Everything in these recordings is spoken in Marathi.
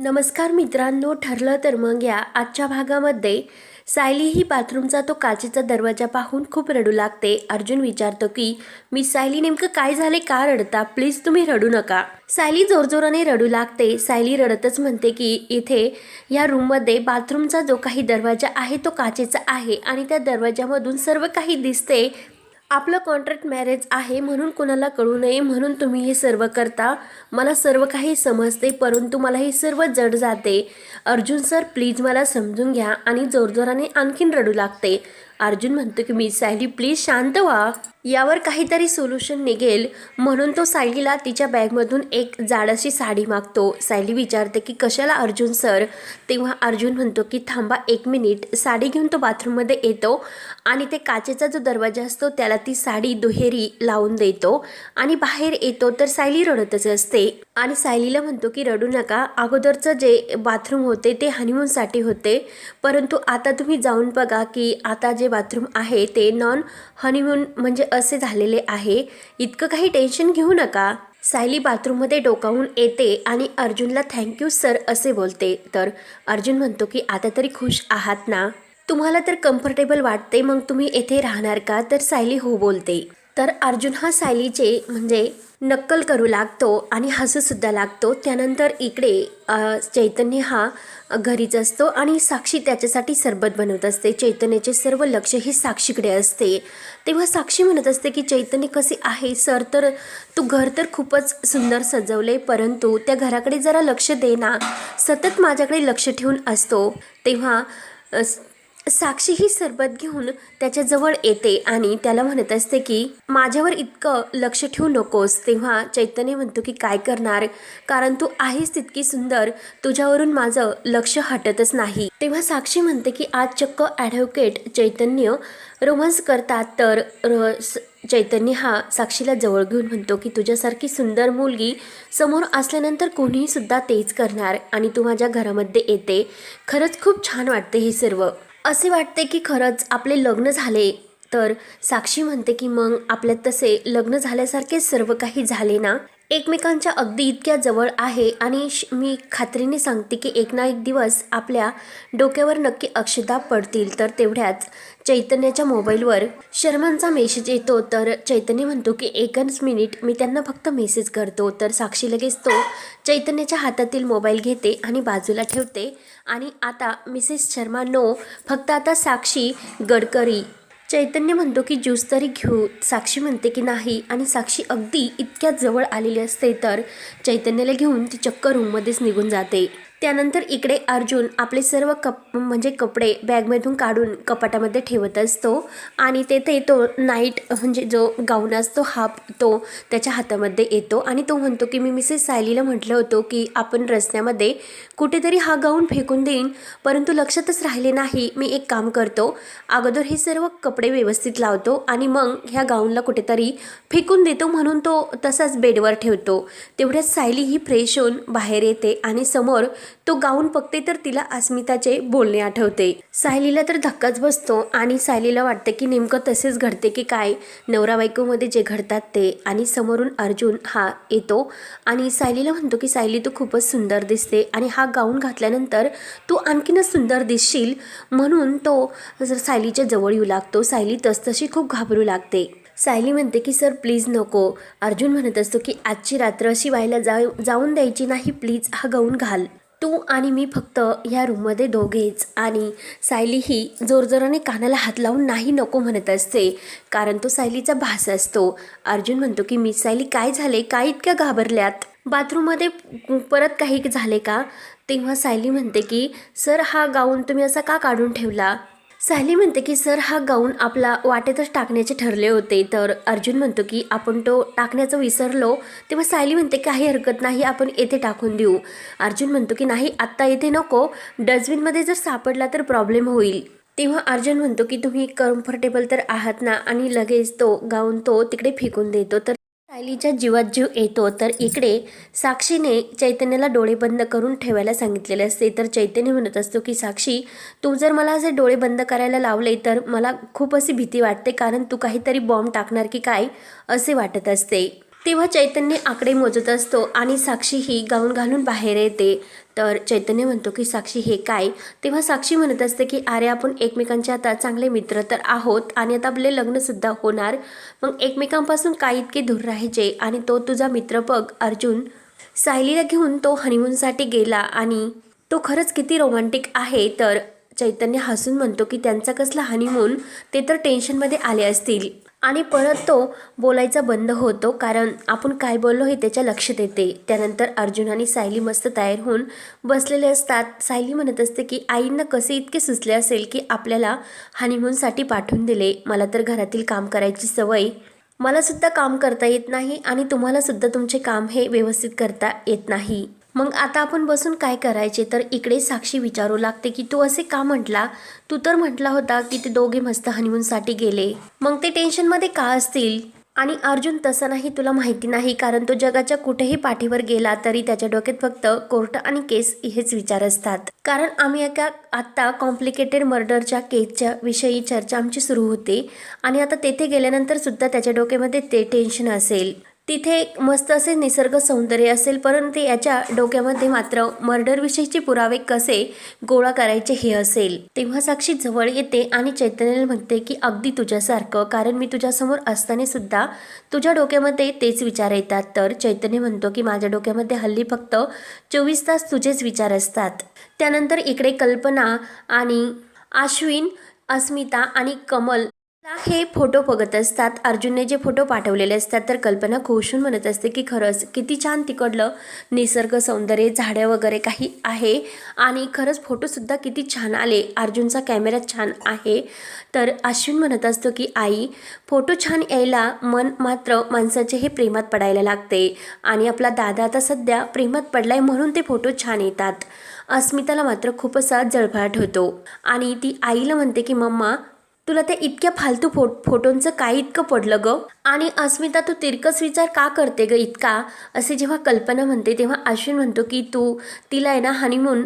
नमस्कार मित्रांनो ठरलं तर मग या आजच्या भागामध्ये. सायली ही बाथरूमचा तो काचेचा दरवाजा पाहून खूप रडू लागते. अर्जुन विचारतो की मी सायली नेमकं काय झाले? का रडता? प्लीज तुम्ही रडू नका. सायली जोरजोराने रडू लागते. सायली रडतच म्हणते की इथे या रूममध्ये बाथरूमचा जो काही दरवाजा आहे तो काचेचा आहे आणि त्या दरवाजामधून सर्व काही दिसते. आपलं कॉन्ट्रॅक्ट मॅरेज आहे म्हणून कुणाला कळू नये म्हणून तुम्ही हे सर्व करता. मला सर्व काही समजते परंतु मला हे सर्व जड जाते. अर्जुन सर प्लीज मला समजून घ्या आणि जोरजोराने आणखीन रडू लागते. अर्जुन म्हणतो की मी सायली प्लीज शांत व्हा. यावर काहीतरी सोल्युशन निघेल म्हणून तो सायलीला तिच्या बॅगमधून एक जाडशी साडी मागतो. सायली विचारते की कशाला अर्जुन सर तेव्हा अर्जुन म्हणतो की थांबा एक मिनिट साडी घेऊन तो बाथरूममध्ये येतो आणि ते काचेचा जो दरवाजा असतो त्याला ती साडी दुहेरी लावून देतो आणि बाहेर येतो तर सायली रडतच असते. आणि सायलीला म्हणतो की रडू नका. अगोदरचं जे बाथरूम होते ते हनीमूनसाठी होते. परंतु आता तुम्ही जाऊन बघा की आता जे बाथरूम आहे ते नॉन हनीमून म्हणजे असे झालेले आहे. इतकं काही टेन्शन घेऊ नका. सायली बाथरूममध्ये डोकावून येते आणि अर्जुनला थँक्यू सर असे बोलते. तर अर्जुन म्हणतो की आता तरी खुश आहात ना? तुम्हाला तर कम्फर्टेबल वाटते मग तुम्ही येथे राहणार का? तर सायली हो बोलते. तर अर्जुन हा सायलीचे म्हणजे नक्कल करू लागतो आणि हसूसुद्धा लागतो. त्यानंतर इकडे चैतन्य हा घरीच असतो आणि साक्षी त्याच्यासाठी सरबत बनवत असते. चैतन्याचे सर्व लक्ष हे साक्षीकडे असते. तेव्हा साक्षी म्हणत असते की चैतन्य कसे आहे? सर तर तू घर तर खूपच सुंदर सजवले परंतु त्या घराकडे जरा लक्ष दे ना. सतत माझ्याकडे लक्ष ठेवून असतो. तेव्हा साक्षी ही सरबत घेऊन त्याच्याजवळ येते आणि त्याला म्हणत असते की माझ्यावर इतकं लक्ष ठेवू नकोस तेव्हा चैतन्य म्हणतो की काय करणार? कारण तू आहेस तितकी सुंदर तुझ्यावरून माझं लक्ष हटतच नाही. तेव्हा साक्षी म्हणते की आज चक्क ॲडव्होकेट चैतन्य रोमांस करतात तर र स- चैतन्य हा साक्षीला जवळ घेऊन म्हणतो की तुझ्यासारखी सुंदर मुलगी समोर असल्यानंतर कोणीही सुद्धा तेच करणार आणि तू माझ्या घरामध्ये येते. खरंच खूप छान वाटते हे सर्व. असे वाटते की खरंच आपले लग्न झाले. तर साक्षी म्हणते की मग आपल्यात तसे लग्न झाल्यासारखे सर्व काही झाले ना? एकमेकांच्या अगदी इतक्या जवळ आहे आणि श- मी खात्रीने सांगते की एक ना एक दिवस आपल्या डोक्यावर नक्की अक्षदा पडतील. तर तेवढ्याच चैतन्याच्या मोबाईलवर शर्मांचा मेसेज येतो. तर चैतन्य म्हणतो की एकच मिनिट मी त्यांना फक्त मेसेज करतो. तर साक्षी लगेच तो चैतन्याच्या हातातील मोबाईल घेते आणि बाजूला ठेवते. आणि आता मिसेस शर्मा नो फक्त आता साक्षी गडकरी. चैतन्य म्हणतो की ज्यूस तरी घेऊ. साक्षी म्हणते की नाही. आणि साक्षी अगदी इतक्या जवळ आलेली असते तर चैतन्याला घेऊन ती चक्क रूममध्येच निघून जाते. त्यानंतर इकडे अर्जुन आपले सर्व कप म्हणजे कपडे बॅगमधून काढून कपाटामध्ये ठेवत असतो. आणि तेथे तो नाईट म्हणजे जो गाऊन असतो हा तो त्याच्या हातामध्ये येतो. आणि तो म्हणतो की मी मिसेस सायलीला म्हटलं होतं की आपण रस्त्यामध्ये कुठेतरी हा गाऊन फेकून देईन परंतु लक्षातच राहिले नाही मी एक काम करतो. अगोदर हे सर्व कपडे व्यवस्थित लावतो आणि मग ह्या गाऊनला कुठेतरी फेकून देतो म्हणून तो तसाच बेडवर ठेवतो. तेवढ्यात सायली ही फ्रेश होऊन बाहेर येते आणि समोर तो गाऊन बघते तर तिला अस्मिताचे बोलणे आठवते. सायलीला तर धक्काच बसतो आणि सायलीला वाटते की नेमकं तसेच घडते की काय? नवरा बायकोमध्ये जे घडतात ते आणि समोरून अर्जुन हा येतो आणि सायलीला म्हणतो की सायली तू खूपच सुंदर दिसते आणि हा गाऊन घातल्यानंतर तू आणखीनच सुंदर दिसशील म्हणून तो सायलीच्या जवळ येऊ लागतो सायली तसतशी खूप घाबरू लागते. सायली म्हणते की सर प्लीज नको. अर्जुन म्हणत असतो की आजची रात्र अशी व्हायला जाऊ जाऊन द्यायची नाही प्लीज हा गाऊन घाल. तू आणि मी फक्त ह्या रूममध्ये दोघेच. आणि सायली ही जोरजोराने कानाला हात लावून नाही नको म्हणत असते. कारण तो सायलीचा भास असतो. अर्जुन म्हणतो की मी सायली काय झाले काय इतक्या घाबरल्यात? बाथरूममध्ये परत काही झाले का? तेव्हा सायली म्हणते की सर हा गाऊन तुम्ही असा का काढून ठेवला? सायली म्हणते की सर हा गाऊन आपला वाटेतच टाकण्याचे ठरले होते. तर अर्जुन म्हणतो की आपण तो टाकण्याचं विसरलो. तेव्हा सायली म्हणते काही हरकत नाही आपण येथे टाकून देऊ. अर्जुन म्हणतो की नाही आत्ता येथे नको. डस्टबिनमध्ये जर सापडला तर प्रॉब्लेम होईल. तेव्हा अर्जुन म्हणतो की तुम्ही कम्फर्टेबल तर आहात ना आणि लगेच तो गाऊन तो तिकडे फेकून देतो. तर सायलीच्या जीवात जीव येतो तर इकडे साक्षीने चैतन्याला डोळे बंद करून ठेवायला सांगितलेले असते. तर चैतन्य म्हणत असतो की साक्षी तू जर मला असे डोळे बंद करायला लावले तर मला खूप अशी भीती वाटते कारण तू काहीतरी बॉम्ब टाकणार की काय असे वाटत असते. तेव्हा चैतन्य आकडे मोजत असतो आणि साक्षी ही गाऊन घालून बाहेर येते. तर चैतन्य म्हणतो की साक्षी हे काय? तेव्हा साक्षी म्हणत असते की अरे आपण एकमेकांचे आता चांगले मित्र तर आहोत आणि आता आपले लग्नसुद्धा होणार. मग एकमेकांपासून काय इतके दूर राहायचे? आणि तो तुझा मित्र बघ अर्जुन. सायलीला घेऊन तो हनीमूनसाठी गेला आणि तो खरंच किती रोमॅन्टिक आहे. तर चैतन्य हसून म्हणतो की त्यांचा कसला हनीमून ते तर टेन्शनमध्ये आले असतील. आणि परत तो बोलायचा बंद होतो कारण आपण काय बोललो हे त्याच्या लक्षात येते. त्यानंतर अर्जुन आणि सायली मस्त तयार होऊन बसलेले असतात. सायली म्हणत असते की आईंना कसे इतके सुचले असेल की आपल्याला हनीमूनसाठी पाठवून दिले? मला तर घरातील काम करायची सवय. मला सुद्धा काम करता येत नाही आणि तुम्हालासुद्धा तुमचे काम हे व्यवस्थित करता येत नाही. मग आता आपण बसून काय करायचे? तर इकडे साक्षी विचारू लागते की तू असे का म्हटला? तू तर म्हटला होता की ते दोघे मस्त हनीमूनसाठी गेले. मग ते टेन्शनमध्ये का असतील? आणि अर्जुन तसं नाही तुला माहिती नाही कारण तो जगाच्या कुठेही पाठीवर गेला तरी त्याच्या डोक्यात फक्त कोर्ट आणि केस हेच विचार असतात. कारण आम्ही एका आत्ता कॉम्प्लिकेटेड मर्डरच्या केसच्या विषयी चर्चा आमची सुरू होते. आणि आता तेथे गेल्यानंतर सुद्धा त्याच्या डोक्यामध्ये ते टेन्शन असेल. तिथे एक मस्त असे निसर्ग सौंदर्य असेल परंतु याच्या डोक्यामध्ये मात्र मर्डरविषयीचे पुरावे कसे गोळा करायचे हे असेल. तेव्हा साक्षी जवळ येते आणि चैतन्याला म्हणते की अगदी तुझ्यासारखं कारण मी तुझ्यासमोर असताना सुद्धा तुझ्या डोक्यामध्ये तेच विचार येतात. तर चैतन्य म्हणतो की माझ्या डोक्यामध्ये हल्ली फक्त चोवीस तास तुझेच विचार असतात. त्यानंतर इकडे कल्पना आणि आश्विन अस्मिता आणि कमल हे फोटो बघत असतात. अर्जुनने जे फोटो पाठवलेले असतात तर कल्पना खुशून म्हणत असते की खरंच किती छान तिकडलं निसर्ग सौंदर्य झाडं वगैरे काही आहे आणि खरंच फोटोसुद्धा किती छान आले. अर्जुनचा कॅमेरा छान आहे. तर अश्विन म्हणत असतो की आई फोटो छान यायला मन मात्र माणसाचे हे प्रेमात पडायला लागते आणि आपला दादा आता सध्या प्रेमात पडलाय म्हणून ते फोटो छान येतात. अस्मिताला मात्र खूप असा जळभाट होतो आणि ती आईला म्हणते की मम्मा तुला त्या इतक्या फालतू फो फोटोंचं काय इतकं पडलं ग? आणि अस्मिता तू तिरकस विचार का करते ग इतका? असे जेव्हा कल्पना म्हणते तेव्हा अश्विन म्हणतो की तू तिला आहे ना हनीमून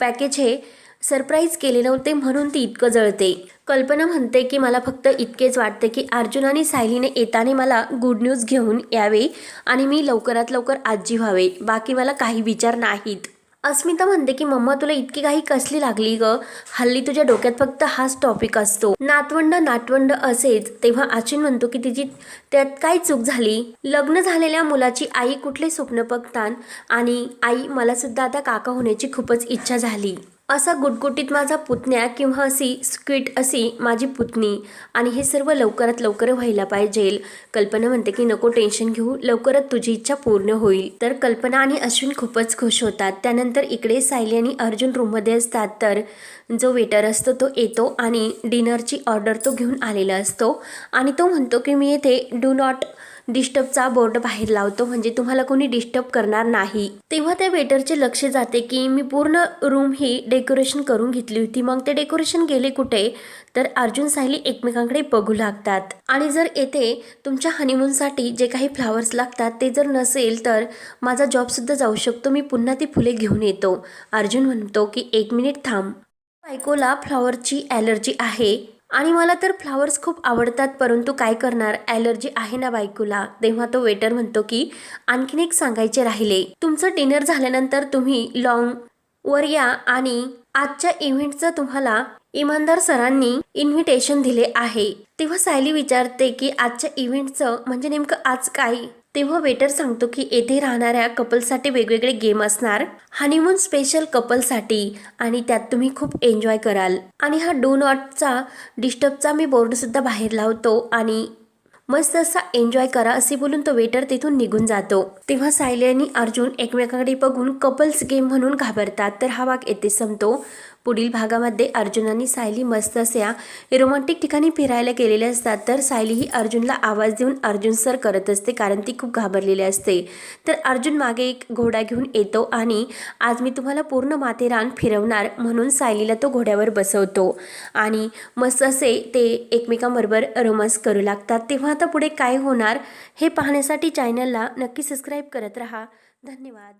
पॅकेज हे सरप्राईज केले नव्हते म्हणून ती इतकं जळते. कल्पना म्हणते की मला फक्त इतकेच वाटते की अर्जुन आणि सायलीने येताना मला गुड न्यूज घेऊन यावे आणि मी लवकरात लवकर आजी व्हावे. बाकी मला काही विचार नाहीत. अस्मिता म्हणते की मम्मा तुला इतकी काही कसली लागली ग? हल्ली तुझ्या डोक्यात फक्त हाच टॉपिक असतो. नातवंड नातवंड असेच तेव्हा आचिन म्हणतो की तिची त्यात काय चूक झाली? लग्न झालेल्या मुलाची आई कुठले स्वप्न बघतात आणि आई मला सुद्धा आता काका होण्याची खूपच इच्छा झाली. असा गुटगुटीत माझा पुतण्या किंवा अशी स्क्विट अशी माझी पुतणी. आणि हे सर्व लवकरात लवकर व्हायला पाहिजे. कल्पना म्हणते की नको टेन्शन घेऊ लवकरच तुझी इच्छा पूर्ण होईल. तर कल्पना आणि अश्विन खूपच खुश होतात. त्यानंतर इकडे सायली आणि अर्जुन रूममध्ये असतात. तर जो वेटर असतो तो येतो आणि डिनरची ऑर्डर तो घेऊन आलेला असतो. आणि तो म्हणतो की मी येथे डू नॉट डिस्टर्बचा बोर्ड बाहेर लावतो. म्हणजे तुम्हाला कोणी डिस्टर्ब करणार नाही. तेव्हा त्या वेटरचे लक्ष जाते की मी पूर्ण रूम ही डेकोरेशन करून घेतली होती. मग ते डेकोरेशन गेले कुठे? तर अर्जुन सायली एकमेकांकडे बघू लागतात. आणि जर येथे तुमच्या हनीमूनसाठी जे काही फ्लावर्स लागतात ते जर नसेल तर माझा जॉबसुद्धा जाऊ शकतो. मी पुन्हा ती फुले घेऊन येतो. अर्जुन म्हणतो की एक मिनिट थांब. बायकोला फ्लॉवरची ॲलर्जी आहे. आणि मला तर फ्लावर्स खूप आवडतात परंतु काय करणार? ॲलर्जी आहे ना बायकोला. तेव्हा तो वेटर म्हणतो की आणखीन एक सांगायचे राहिले. तुमचं डिनर झाल्यानंतर तुम्ही लॉंग वर या आणि आजच्या इव्हेंटचं तुम्हाला इमानदार सरांनी इन्व्हिटेशन दिले आहे. तेव्हा सायली विचारते की आजच्या इव्हेंटचं म्हणजे नेमकं आज काय? तेव्हा वेटर सांगतो की येथे राहणाऱ्या कपलसाठी वेगवेगळे गेम असणार हनीमून स्पेशल कपलसाठी आणि त्यात तुम्ही खूप एन्जॉय कराल. आणि हा डो नॉटचा डिस्टर्बचा मी बोर्डसुद्धा बाहेर लावतो आणि मस्त असा एन्जॉय करा असे बोलून तो वेटर तिथून निघून जातो. तेव्हा सायली आणि अर्जुन एकमेकांकडे बघून कपल्स गेम म्हणून घाबरतात. तर हा भाग येथे संपतो. पुढील भागामध्ये अर्जुन आणि सायली मस्त अशा रोमॅन्टिक ठिकाणी फिरायला गेलेले असतात. तर सायली ही अर्जुनला आवाज देऊन अर्जुन सर करत असते कारण ती खूप घाबरलेली असते. तर अर्जुन मागे एक घोडा घेऊन येतो आणि आज मी तुम्हाला पूर्ण माथेरान फिरवणार म्हणून सायलीला तो घोड्यावर बसवतो. आणि मस्त असे ते एकमेकांबरोबर रोमांस करू लागतात. तेव्हा आता पुढे काय होणार हे पाहण्यासाठी चॅनलला नक्की सबस्क्राईब करत राहा. धन्यवाद.